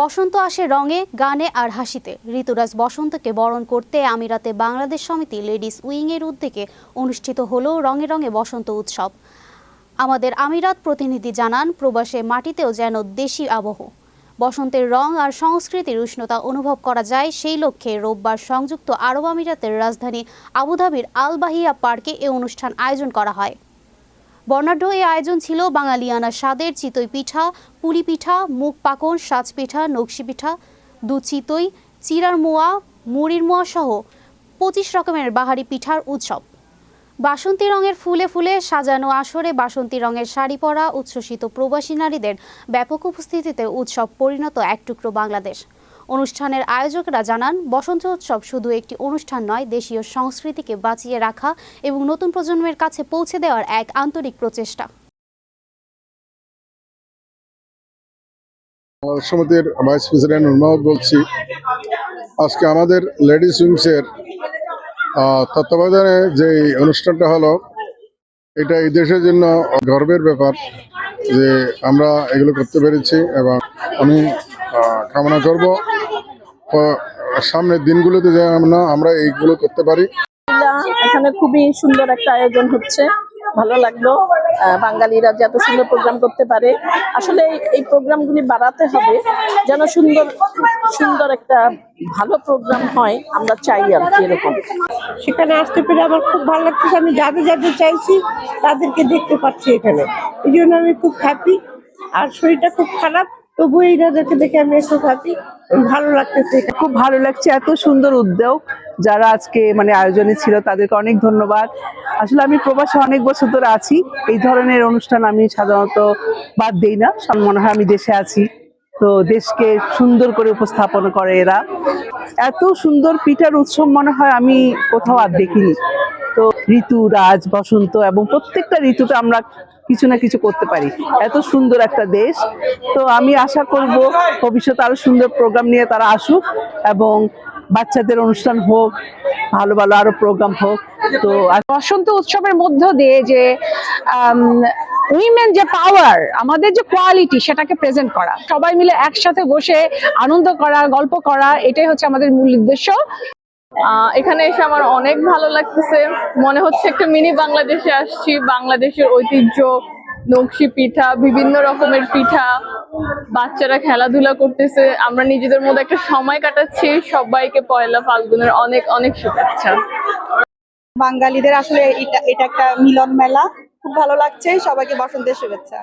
বসন্ত আসে রঙে, গানে আর হাসিতে। ঋতুরাজ বসন্তকে বরণ করতে আমিরাতে বাংলাদেশ সমিতি লেডিস উইংয়ের উদ্যোগে অনুষ্ঠিত হলো রঙে রঙে বসন্ত উৎসব। আমাদের আমিরাত প্রতিনিধি জানান, প্রবাসে মাটিতেও যেন দেশি আবহ। বসন্তের রং আর সংস্কৃতির উষ্ণতা অনুভব করা যায় সেই লক্ষ্যে রোববার সংযুক্ত আরব আমিরাতের রাজধানী আবুধাবির আলবাহিয়া পার্কে এ অনুষ্ঠান আয়োজন করা হয়। বর্ণাঢ্য এই আয়োজন ছিল বাঙালিয়ানা স্বাদের চিতই পিঠা পুলি পিঠা মুখ পাকন, সাজ পিঠা, নকশি পিঠা দু চিতই, চিরার মোয়া, মুড়ির মোয়া সহ পঁচিশ রকমের বাহারি পিঠার উৎসব। বাসন্তী রঙের ফুলে ফুলে সাজানো আসরে বাসন্তী রঙের শাড়ি পরা উচ্ছ্বসিত প্রবাসী নারীদের ব্যাপক উপস্থিতিতে উৎসব পরিণত এক টুকরো বাংলাদেশ। অনুষ্ঠানের আয়োজকরা জানান, বসন্ত উৎসব শুধু একটি অনুষ্ঠান নয়, দেশীয় সংস্কৃতিকে বাঁচিয়ে রাখা এবং নতুন প্রজন্মের কাছে পৌঁছে দেওয়ার এক আন্তরিক প্রচেষ্টা। সমিতির ভাইস প্রেসিডেন্ট বলছি আজকে আমাদের লেডিস উইংসের তত্ত্বাবধানে যে অনুষ্ঠানটা হলো, এটা এই দেশের জন্য গর্বের ব্যাপার যে আমরা এগুলো করতে পেরেছি এবং আমি কামনা করব। সামনের দিনগুলোতে যেন না আমরা এইগুলো করতে পারি। এখানে খুবই সুন্দর একটা আয়োজন হচ্ছে। ভালো লাগল। আহ, বাঙালিরা যে এত সুন্দর প্রোগ্রাম করতে পারে। আসলে এই- এই প্রোগ্রামগুলি বাড়াতে হবে যেন সুন্দর সুন্দর একটা ভালো প্রোগ্রাম হয়। আমরা চাই আর কি এরকম। সেখানে আসতে পেরে আমার খুব ভালো লাগতেছে। আমি যাদের যাদের চাইছি তাদেরকে দেখতে পাচ্ছি এখানে। এই জন্য আমি খুব হ্যাপি আর শরীরটা খুব খারাপ। তবু এইনাদেরকে দেখে আমি খুব হ্যাপি ভালো লাগতেছে খুব ভালো লাগছে, এত সুন্দর উদ্যোগ যারা আজকে মানে আয়োজনে ছিল, তাদেরকে অনেক ধন্যবাদ। আসলে আমি প্রবাসে অনেক বছর ধরে আছি, এই ধরনের অনুষ্ঠান আমি সাধারণত বাদ দিই না মনে হয় আমি দেশে আছি। তো দেশকে সুন্দর করে উপস্থাপন করে এরা। এত সুন্দর পিঠার উৎসব মনে হয় আমি কোথাও আর দেখিনি। তো ঋতু, রাজ, বসন্ত এবং প্রত্যেকটা ঋতুতে আমরা কিছু না কিছু করতে পারি। এত সুন্দর একটা দেশ। তো আমি আশা করব ভবিষ্যতে আরও সুন্দর প্রোগ্রাম নিয়ে তারা আসুক এবং বাচ্চাদের অনুষ্ঠান হোক, ভালো ভালো আরও প্রোগ্রাম হোক। তো বসন্ত উৎসবের মধ্য দিয়ে যে উইমেন যে পাওয়ার আমাদের যে কোয়ালিটি সেটাকে প্রেজেন্ট করা। সবাই মিলে একসাথে বসে আনন্দ করা, গল্প করা, এটাই হচ্ছে আমাদের মূল উদ্দেশ্য। এখানে এসে আমার অনেক ভালো লাগতেছে। মনে হচ্ছে একটা মিনি বাংলাদেশে আসছি। বাংলাদেশের ঐতিহ্য, নকশি পিঠা, বিভিন্ন রকমের পিঠা। বাচ্চারা খেলাধুলা করতেছে। আমরা নিজেদের মধ্যে একটা সময় কাটাচ্ছি। সবাইকে পয়লা ফাল্গুনের অনেক অনেক শুভেচ্ছা। বাঙালিদের আসলে এটা এটা একটা মিলন মেলা খুব ভালো লাগছে। সবাইকে বসন্তের শুভেচ্ছা।